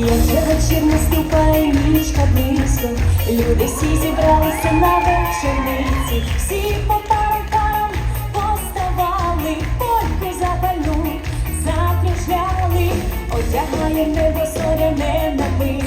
вечір наступає нічка близько. Люди всі зібралися на вечорниці, всі по паркам поставали, польку запальну, закружляли, одягає небо соряне намисто.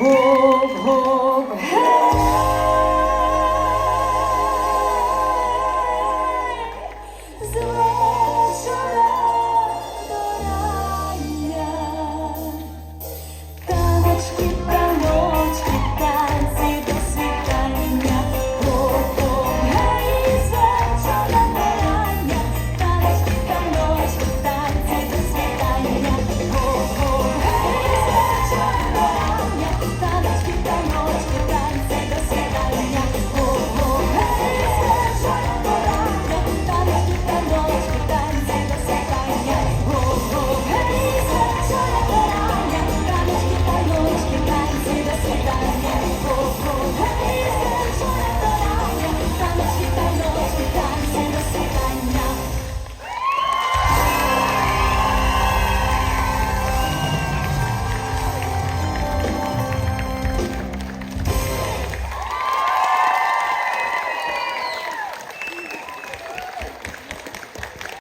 Oh, oh.